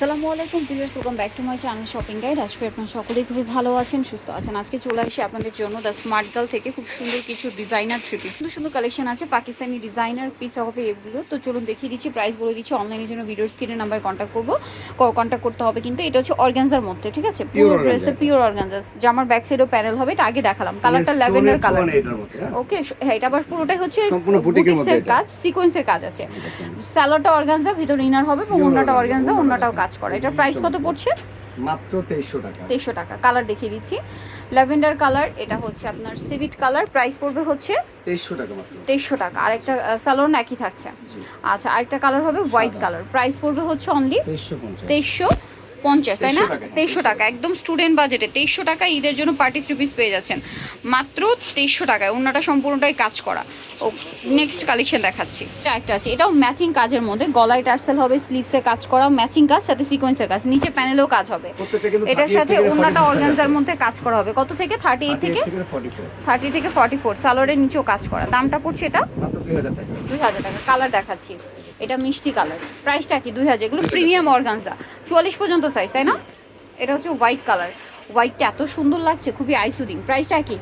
আসসালামু আলাইকুম viewers welcome back to my channel shopping guide আজকে আপনারা সকলেই খুবই ভালো আছেন সুস্থ আছেন। আজকে চলে আসি আপনাদের জন্য দ্য স্মার্ট গার্ল থেকে খুব সুন্দর কিছু ডিজাইনার থ্রি পিস সুন্দর সুন্দর কালেকশন আছে পাকিস্তানি ডিজাইনার পিস হবে এগুলো তো চলুন দেখিয়ে দিচ্ছি প্রাইস বলে দিচ্ছি অনলাইনের জন্য ভিডিওর স্ক্রিনের নাম্বারে কন্ট্যাক্ট করব। কন্ট্যাক্ট করতে হবে কিন্তু এটা হচ্ছে অর্গানজার মধ্যে ঠিক আছে? পুরো ড্রেসে। পিওর অর্গানজাস জামার ব্যাক সাইডও প্যানেল হবে এটা আগে দেখালাম। কালারটা ল্যাভেন্ডার কালার? ওকে হ্যাঁ। এটা আবার পুরোটাই হচ্ছে সম্পূর্ণ বুটিকের মধ্যে বুটিক্সের কাজ সিকোয়েন্সের কাজ আছে। স্যালোটা অর্গানজা ভিতর ইনার হবে এবং অন্যটা অর্গানজা অন্যটাও organza। কাজ করে। এটা প্রাইস কত পড়ছে? মাত্র তেইশশো টাকা। তেইশশো টাকা। কালার দেখিয়ে দিচ্ছি। ল্যাভেন্ডার কালার এটা হচ্ছে আপনার সিভিট কালার প্রাইস পড়বে হচ্ছে তেইশশো টাকা মাত্র। তেইশশো টাকা। আর একটা স্যালোন একই থাকছে। আচ্ছা আরেকটা কালার হবে হোয়াইট কালার প্রাইস পড়বে হচ্ছে অনলি তেইশশো পঞ্চাশ তাই না? 2300 টাকা। তেইশশো টাকা। একদম স্টুডেন্ট বাজেটে তেইশশো টাকা ঈদের জন্য পার্টি থ্রি পিস পেয়ে যাচ্ছেন। মাত্র তেইশশো টাকায়। অন্যটা সম্পূর্ণটাই কাজ করা। ও নেক্সট কালেকশন দেখাচ্ছি। এটা একটা আছে। এটাও ম্যাচিং কাজের মধ্যে। গলায় টার্সেল হবে স্লিভসে কাজ করা ম্যাচিং কাজ সাথে সিকোয়েন্সের কাজ। নিচে প্যানেলেও কাজ হবে। এটার সাথে অন্যটা অর্গানজার মধ্যে কাজ করা হবে। কত থেকে? থার্টি এইট থেকে? থেকে 44 থার্টি থেকে ফর্টি ফোর সালোয়ারের নিচেও কাজ করা। দামটা পড়ছে এটা? মাত্র 2000 টাকা। দুই হাজার টাকা। কালার দেখাচ্ছি। এটা মিষ্টি কালার। প্রাইসটা কি? দুই হাজার। এগুলো প্রিমিয়াম অর্গানজা চুয়াল্লিশ পর্যন্ত সাইজ তাই না? এটা হচ্ছে হোয়াইট কালার হোয়াইটটা এত সুন্দর লাগছে খুবই আইসুদিং প্রাইসটা কি?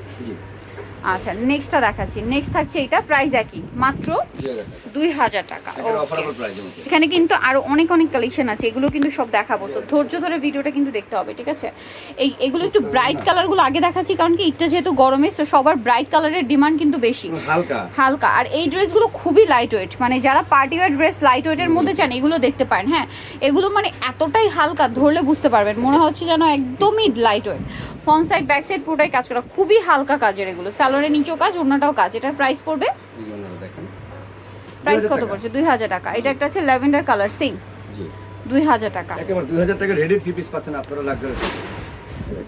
আচ্ছা নেক্সটটা দেখাচ্ছি। নেক্সট থাকছে এটা প্রাইস একই মাত্র 2000 টাকা। দুই হাজার টাকা। এখানে কিন্তু আরও অনেক অনেক কালেকশন আছে এগুলো কিন্তু সব দেখাবো। তো ধৈর্য ধরে ভিডিওটা কিন্তু দেখতে হবে ঠিক আছে? এই এগুলো একটু ব্রাইট কালারগুলো আগে দেখাচ্ছি কারণ কি এটা যেহেতু গরমে so সবার ব্রাইট কালারের ডিমান্ড কিন্তু বেশি। হালকা। হালকা। আর এই ড্রেসগুলো খুবই লাইট ওয়েট মানে যারা পার্টি ওয়ার ড্রেস লাইট ওয়েটের মধ্যে চান এগুলো দেখতে পারেন হ্যাঁ? এগুলো মানে এতটাই হালকা ধরলে বুঝতে পারবেন মনে হচ্ছে যেন একদমই light weight front side back side পুরোটাই কাজ করা খুবই হালকা কাজের এগুলো স্যালোনের নিচেও কাজ অন্যটাও কাজ। এটার প্রাইস পড়বে? প্রাইস কত পড়ছে? দুই হাজার টাকা। এটা একটা আছে ল্যাভেন্ডার কালার সেম জি। দুই হাজার টাকা। একেবারে 2000 টাকা রেডি থ্রি পিস পাচ্ছেন আপনারা লাক্সারি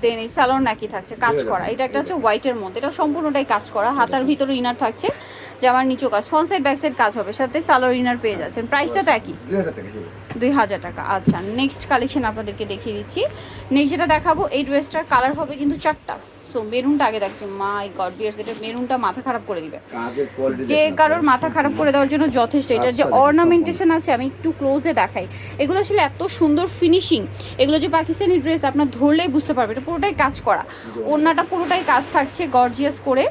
দেন এই স্যালোন একই থাকছে কাজ করা। এটা একটা হচ্ছে হোয়াইটের মধ্যে। এটা সম্পূর্ণটাই কাজ করা। হাতার ভিতরে ইনার থাকছে। জামার নিচেও কাজ। ফ্রন্ট সাইড ব্যাক সাইড কাজ হবে। সাথে সালোয়ার ইনার পেয়ে যাচ্ছেন। প্রাইসটা তো একই। 2000 টাকা ছিল দুই হাজার টাকা। আচ্ছা নেক্সট কালেকশন আপনাদেরকে দেখিয়ে দিচ্ছি। নেক্সট যেটা দেখাবো এই ড্রেসটার কালার হবে কিন্তু চারটা। সো মেরুনটা আগে দেখছি মাই গড বিয়ার্স এটা মেরুনটা মাথা খারাপ করে দিবে। যে কারোর মাথা খারাপ করে দেওয়ার জন্য যথেষ্ট এটার যে অর্নামেন্টেশন আছে আমি একটু ক্লোজে দেখাই। এগুলো আসলে এত সুন্দর ফিনিশিং এগুলো যে পাকিস্তানি ড্রেস আপনার ধরলেই বুঝতে পারবে এটা পুরোটাই কাজ করা। ওনাটা পুরোটাই কাজ থাকছে গর্জিয়াস করে।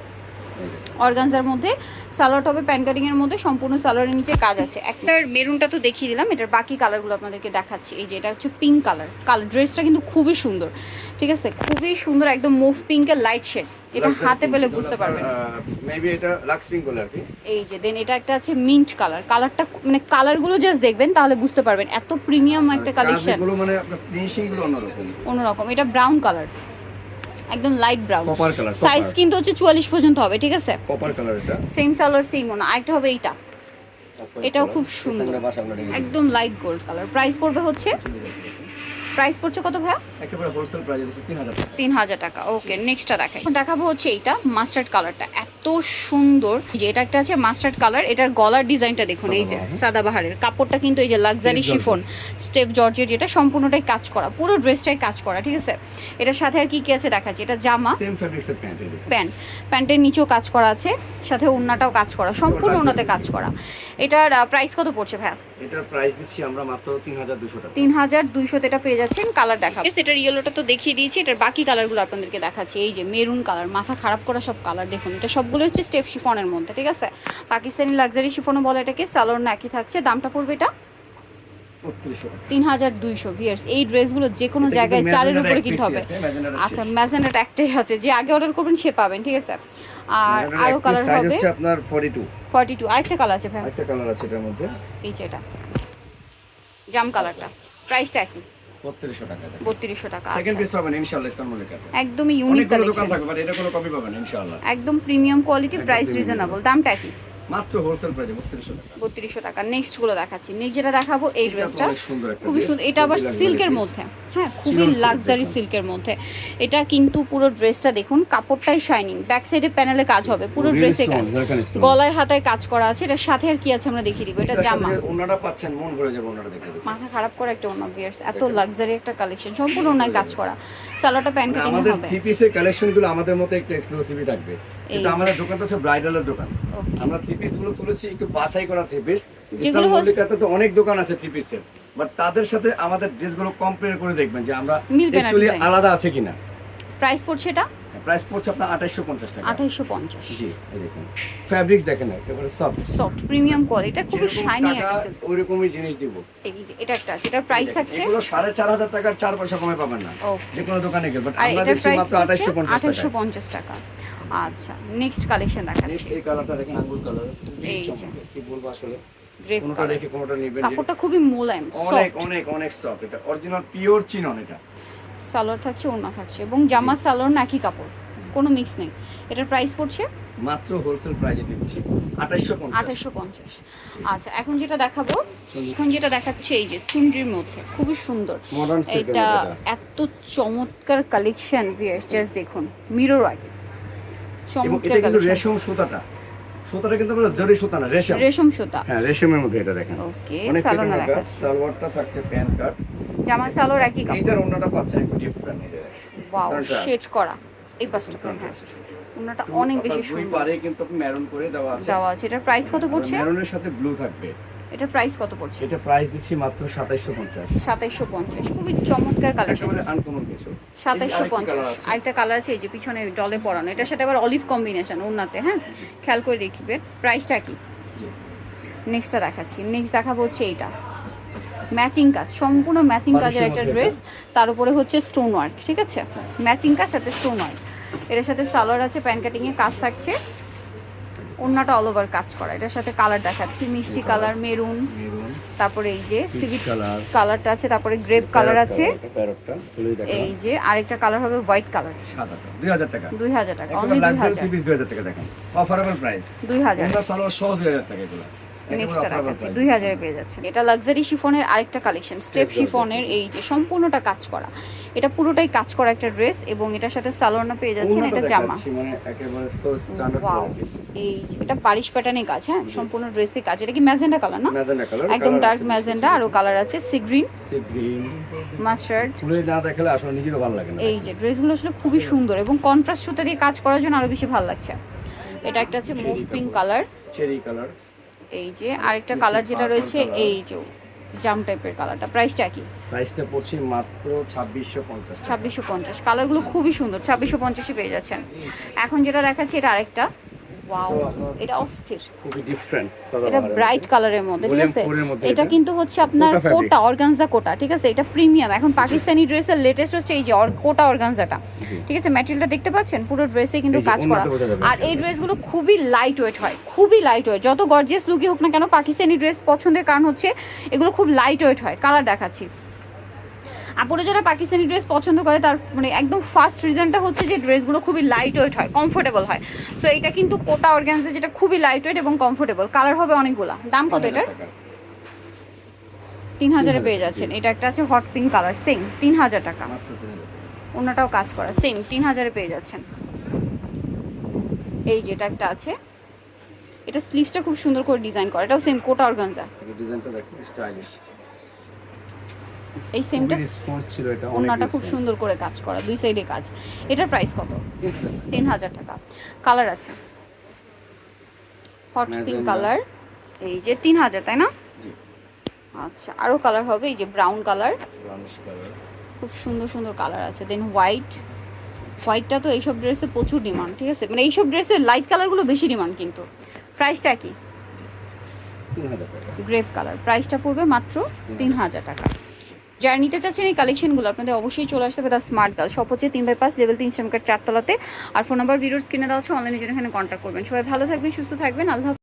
অর্গানজার মধ্যে সালোয়ার হবে প্যান কাটিং এর মধ্যে সম্পূর্ণ সালোয়ারের নিচে কাজ আছে। একটার মেরুনটা তো দেখিয়ে দিলাম এটার বাকি কালারগুলো আপনাদেরকে দেখাচ্ছি। এই যে এটা হচ্ছে পিঙ্ক কালার কালার ড্রেসটা কিন্তু খুবই সুন্দর। ঠিক আছে? খুবই সুন্দর একদম মুভ পিঙ্কের লাইট শেড এটা হাতে পেলে বুঝতে পারবেন। মেবি এটা লাক্স পিঙ্ক বলে আর কি। এই যে দেন এটা একটা আছে মিন্ট কালার কালারটা মানে কালারগুলো জাস্ট দেখবেন তাহলে বুঝতে পারবেন। এত প্রিমিয়াম একটা কালেকশন মানে আপনার ফিনিশিংগুলো অন্যরকম। অন্যরকম। এটা ব্রাউন কালার একদম light brown copper colour size কিন্তু হচ্ছে চুয়াল্লিশ পর্যন্ত হবে ঠিক আছে? কপার কালার এটা। সেম সালোয়ার সেম ওনা আরেকটা হবে এটা এটাও খুব সুন্দর। একদম লাইট গোল্ড কালার প্রাইস পড়বে হচ্ছে? প্রাইস পড়ছে কত ভাইয়া? একেবারে হোলসেল প্রাইস দিচ্ছে 3000 টাকা। তিন হাজার টাকা ওকে নেক্সটটা দেখাই। দেখাবো হচ্ছে এইটা মাস্টার্ড কালারটা এত সুন্দর। যে এটা একটা আছে মাস্টার্ড কালার এটার গলার ডিজাইনটা দেখুন এই যে সাদাবাহার। সাদাবাহারের। কাপড়টা কিন্তু এই যে লাক্সারি শিফন স্টেপ জর্জের যেটা সম্পূর্ণটাই কাজ করা পুরো ড্রেসটাই কাজ করা ঠিক আছে? এটার সাথে আর কি কি আছে দেখাচ্ছি? এটা জামা। সেম প্যান্ট প্যান্ট প্যান্টের নিচেও কাজ করা আছে সাথে ওড়নাটাও কাজ করা সম্পূর্ণ কাজ কাজ করা। এটার প্রাইস কত পড়ছে ভাইয়া? এটার প্রাইস দিচ্ছি আমরা মাত্র 3200 টাকা। তিন হাজার দুইশোতে এটা পেয়ে যাচ্ছেন কালার দেখা এটার ইয়েলোটা তো দেখিয়ে দিয়েছি এটার বাকি কালারগুলো আপনাদেরকে দেখাচ্ছি। এই যে মেরুন কালার মাথা খারাপ করা সব কালার দেখুন। এটা সবগুলো হচ্ছে স্টেপ শিফনের মধ্যে ঠিক আছে? পাকিস্তানি লাক্সারি শিফনও বলে এটাকে না একই থাকছে। দামটা পড়বে এটা 3200 তিন হাজার দুইশো ভিয়ার্স এই ড্রেসগুলো যে কোনো জায়গায় চালের উপরে কিনতে হবে। আচ্ছা। ম্যাজেন্ডাট একটাই আছে। যে আগে অর্ডার করবেন সে পাবেন ঠিক আছে? আর আরও কালার হবে আপনার 42 ফর্টি টু আরেকটা কালার আছে ভাই। একটা কালার আছে এটার মধ্যে। এই যে এটা। জাম কালারটা প্রাইসটা একই। 3200 টাকা দেয় বত্রিশশো টাকা সেকেন্ড পিস পাবেন ইনশাআল্লাহ ইসলাম মল্লিকা একদমই ইউনিক অনেকগুলো দোকান থাকবে এটা কোনো কপি পাবেন ইনশাআল্লাহ। একদম প্রিমিয়াম কোয়ালিটি প্রাইস। রিজনেবল দামটা কি? মাত্র হোলসেল প্রাইসে 3200 টাকা। বত্রিশশো টাকা। নেক্সটগুলো দেখাচ্ছি। নেক্সট যেটা দেখাবো এই ড্রেসটা খুবই সুন্দর। এটা আবার সিল্কের মধ্যে। হ্যাঁ খুবই লাক্সারি সিল্কের মধ্যে। এটা কিন্তু পুরো ড্রেসটা দেখুন কাপড়টাই শাইনিং ব্যাক সাইডে প্যানেলে কাজ হবে পুরো ড্রেসে কাজ। গলায় হাতায় কাজ করা আছে এটা সাথে আর কি আছে আমরা দেখিয়ে দিব এটা জামা। ওনাটা পাচ্ছেন মন ভরে যাবে ওনাটা দেখে। মাথা খারাপ করা একটা অন্য ভিয়ার্স এত লাক্সারি একটা কালেকশন সম্পূর্ণ নয় কাজ করা। সালোয়ারটা প্যান্ট মানে কাটিং আমাদের থ্রি পিসের কালেকশনগুলো আমাদের মতো একটু এক্সক্লুসিভই থাকবে। যে। আমাদের দোকানটা হচ্ছে ব্রাইডালের দোকান. আমরা থ্রি পিসগুলো তুলেছি একটু বাছাই করা থ্রি পিস যেগুলো তো অনেক দোকান আছে থ্রি পিসের বাট তাদের সাথে আমাদের ড্রেসগুলো কম্পেয়ার করে দেখবেন যে আমরা অ্যাকচুয়ালি আলাদা আছে কিনা। প্রাইস পড়ছে এটা? প্রাইস পড়ছে আপনার আঠাইশশো পঞ্চাশ টাকা। আঠাইশো পঞ্চাশ। জি এই দেখুন। ফ্যাব্রিক্স দেখেন একেবারে সফট সফট প্রিমিয়াম কোয়ালিটি খুবই শাইনি একটা silk। ওই রকমই জিনিস দিব। এই যে এটা একটা আছে এটার প্রাইস থাকছে? এগুলো সাড়ে চার হাজার টাকার চার পয়সা কমে পাবেন না। যে কোনো দোকানে গেলে বাট আমরা দিচ্ছি মাত্র আঠাইশশো পঞ্চাশ আঠাইশো টাকা পঞ্চাশ টাকা। আচ্ছা নেক্সট কালেকশন দেখাচ্ছি। এই কালারটা দেখেন আঙ্গুর কালার এই যে। কি বলব আসলে? কোনোটা রেখে কোনোটা নেবেন কাপড়টা খুবই মোলায়েম অনেক অনেক অনেক সফট এটা অরিজিনাল পিওর চিনন এটা। সালোয়ার থাকছে ওড়না থাকছে এবং জামা সালোয়ার না একই কাপড়? কোনো মিক্স নেই। এটার প্রাইস পড়ছে? মাত্র হোলসেল দিচ্ছি। আচ্ছা এখন যেটা দেখাবো এখন যেটা দেখাচ্ছে এই যে চুনরির মধ্যে খুবই সুন্দর। এটা এত চমৎকার কালেকশন ভিয়ার্স জাস্ট দেখুন মিরর ওয়ার্ক চমৎকার কালেকশন রেশম সুতাটা। সুতাটা কিন্তু আমরা জরি সুতা না রেশম। রেশম সুতা। হ্যাঁ রেশমের মধ্যে এটা দেখেন। ওকে সালোনা পেটে সালোয়ারটা থাকছে প্যান কাট। জামা সালোয়ার একই কাপড়। এটার ওন্নাটা পাচ্ছেন একটু ডিফারেন্ট এটা ওয়াও শেড করা। এই পাশটা কন্ট্রাস্ট Contrast। অনেক বেশি দুই পারে কিন্তু মেরুন করে দেওয়া আছে। দেওয়া আছে। এটার প্রাইস কত পড়ছে? মেরুনের সাথে ব্লু থাকবে। এটার প্রাইস কত পড়ছে? এটা প্রাইস দিচ্ছি মাত্র সাতাইশশো পঞ্চাশ। সাতাইশশো পঞ্চাশ খুবই চমৎকার কালেকশন একেবারে আনকমন কিছু সাতাইশশো এই যে আরেকটি কালার আছে এই যে পিছনে ডলে পরানো। এটার সাথে আবার অলিভ কম্বিনেশন ওনাতে হ্যাঁ? খেয়াল করে দেখবে। প্রাইসটা কি? নেক্সটটা দেখাচ্ছি। নেক্সট দেখাবো হচ্ছে এইটা। ম্যাচিং কাজ সম্পূর্ণ ম্যাচিং কাজের একটা ড্রেস তার উপরে হচ্ছে স্টোন ওয়ার্ক ঠিক আছে? ম্যাচিং কাজ সাথে স্টোন ওয়ার্ক এটার সাথে সালোয়ার আছে প্যান কাটিংয়ে কাজ থাকছে। অন্যটা অল ওভার কাজ করা। এটার সাথে কালার দেখাচ্ছি মিষ্টি কালার মেরুন তারপরে এই যে সিভিট কালার কালারটা আছে তারপরে গ্রেপ কালার আছে। এই যে আরেকটা কালার হবে হোয়াইট কালার দুই হাজার টাকা। দুই হাজার টাকা অনলি দুই হাজার। টাকা দেখেন অফারেবল প্রাইস দুই হাজার। সহ দুই হাজার টাকা এগুলো। নেক্সটটা দেখাচ্ছি। দুই হাজারে পেয়ে যাচ্ছে এটা লাক্সারি শিফনের আরেকটা কালেকশন স্টেপ শিফনের এই যে সম্পূর্ণটা কাজ করা। এটা পুরোটাই কাজ করা একটা ড্রেস এবং এটার সাথে সালোয়ারনা পেয়ে যাচ্ছেন এটা জামা। মানে এই যে এটা পারিশ প্যাটার্নে কাজ হ্যাঁ? সম্পূর্ণ ড্রেসে কাজ। এটা কি ম্যাজেন্ডা কালার না? ম্যাজেন্ডা কালার একদম ডার্ক ম্যাজেন্ডা আরও কালার আছে। Sea green sea green mustard খুলে না দেখালে আসলে নিজেরও ভালো লাগে না। এই যে ড্রেসগুলো আসলে খুবই সুন্দর এবং কন্ট্রাস্ট সুতা দিয়ে কাজ করার জন্য আরও বেশি ভালো লাগছে। এটা একটা আছে mauve pink colour cherry colour এই যে আরেকটা কালার যেটা রয়েছে এই যে জাম টাইপের কালারটা প্রাইসটা কি? প্রাইসটা পড়ছে মাত্র ছাব্বিশশো পঞ্চাশ ছাব্বিশশো পঞ্চাশ। কালারগুলো খুবই সুন্দর ছাব্বিশশো পঞ্চাশে পেয়ে যাচ্ছেন। এখন যেটা দেখাচ্ছি এটা আরেকটা। ওয়াও এটা অস্থির। খুবই ডিফারেন্ট এটা ব্রাইট কালারের মধ্যে ঠিক আছে? এটা। কিন্তু হচ্ছে আপনার কোটা অর্গানজা কোটা ঠিক আছে? এটা প্রিমিয়াম এখন পাকিস্তানি ড্রেসের লেটেস্ট হচ্ছে এই যে কোটা অর্গানজাটা ঠিক আছে? ম্যাটেরিয়ালটা দেখতে পাচ্ছেন? পুরো ড্রেসে কিন্তু কাজ করা। আর এই ড্রেসগুলো খুবই লাইট ওয়েট হয় খুবই লাইট ওয়েট যত গর্জিয়াস লুকই হোক না কেন পাকিস্তানি ড্রেস পছন্দের কারণ হচ্ছে এগুলো খুব লাইট ওয়েট হয়। কালার দেখাচ্ছি। আপুরে যারা পাকিস্তানি ড্রেস পছন্দ করে তার মানে একদম ফার্স্ট রিজনটা হচ্ছে যে ড্রেসগুলো খুবই লাইট ওয়েট হয় কমফোর্টেবল হয়। সো এটা কিন্তু কোটা অর্গানজা যেটা খুবই লাইট ওয়েট এবং কমফোর্টেবল কালার হবে অনেকগুলা। দাম কত এটার? তিন হাজারে পেয়ে যাচ্ছেন। এটা একটা আছে হট পিঙ্ক কালার সেম তিন হাজার টাকা। অন্যটাও কাজ করা। সেম তিন হাজারে পেয়ে যাচ্ছেন। এই যেটা একটা আছে। এটা স্লিভসটা খুব সুন্দর করে ডিজাইন করা। এটাও সেম কোটা অর্গানজা ডিজাইনটা দেখো স্টাইলিশ এই সেমটা ছিল এটা অন্যটা খুব সুন্দর করে কাজ করা দুই সাইডে কাজ। এটার প্রাইস কত? তিন হাজার টাকা। কালার আছে। হট পিঙ্ক কালার এই যে তিন হাজার তাই না? আচ্ছা আরও কালার হবে এই যে ব্রাউন কালার খুব সুন্দর সুন্দর কালার আছে। দেন হোয়াইট হোয়াইটটা তো এইসব ড্রেসে প্রচুর ডিমান্ড ঠিক আছে? মানে এইসব ড্রেসে লাইট কালারগুলো বেশি ডিমান্ড কিন্তু। প্রাইসটা কি? গ্রেপ কালার প্রাইসটা পড়বে মাত্র তিন হাজার টাকা। যারা নিতে চাচ্ছেন এই কালেকশনগুলো আপনাদের অবশ্যই চলে আসতে হবে স্মার্ট গার্ল সব হচ্ছে তিন বাই পাঁচ লেভেল তিন শ্রমিকার চারতলাতে। আর ফোন নাম্বার ভিডিওর স্ক্রিনে দেওয়া হচ্ছে অনলাইনে জন্য এখানে কন্ট্যাক্ট করবেন। সবাই ভালো থাকবেন, সুস্থ থাকবেন। আল্লাহ।